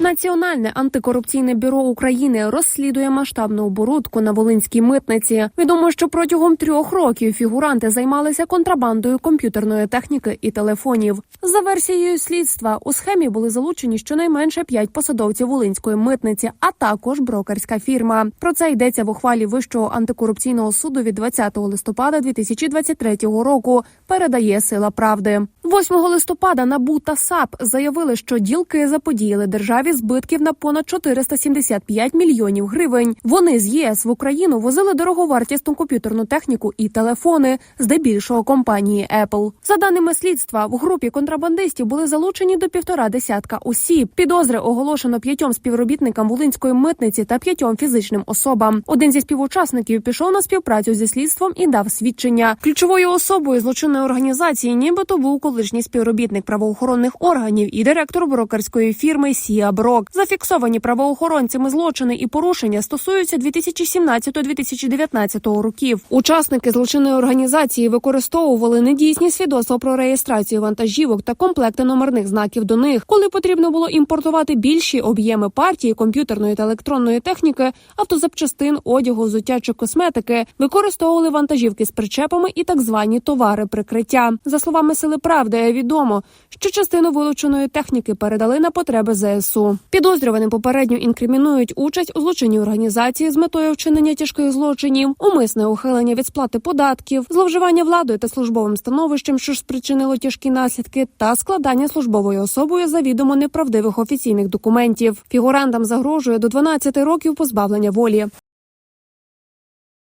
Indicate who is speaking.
Speaker 1: Національне антикорупційне бюро України розслідує масштабну оборудку на Волинській митниці. Відомо, що протягом трьох років фігуранти займалися контрабандою комп'ютерної техніки і телефонів. За версією слідства у схемі були залучені щонайменше п'ять посадовців Волинської митниці, а також брокерська фірма. Про це йдеться в ухвалі Вищого антикорупційного суду від 20 листопада 2023 року. Передає сила правди. 8 листопада НАБУ та САП заявили, що ділки заподіяли державі збитків на понад 475 мільйонів гривень. Вони з ЄС в Україну возили дороговартісну комп'ютерну техніку і телефони, здебільшого компанії Apple. За даними слідства, в групі контрабандистів були залучені до півтора десятка осіб. Підозри оголошено п'ятьом співробітникам Волинської митниці та п'ятьом фізичним особам. Один зі співучасників пішов на співпрацю зі слідством і дав свідчення. Ключовою особою злочинної організації, нібито був колишній співробітник правоохоронних органів і директор брокерської фірми Сіа Брок. Зафіксовані правоохоронцями злочини і порушення стосуються 2017-2019 років. Учасники злочинної організації використовували недійсні свідоцтва про реєстрацію вантажівок та комплекти номерних знаків до них, коли потрібно було імпортувати більші об'єми партії комп'ютерної та електронної техніки, автозапчастин, одягу, взуття чи косметики. Використовували вантажівки з причепами і так звані товари прикриття. За словами сили правди, відомо, що частину вилученої техніки передали на потреби ЗСУ. Підозрюваним попередньо інкримінують участь у злочинній організації з метою вчинення тяжких злочинів, умисне ухилення від сплати податків, зловживання владою та службовим становищем, що ж спричинило тяжкі наслідки, та складання службовою особою завідомо неправдивих офіційних документів. Фігурантам загрожує до 12 років позбавлення волі.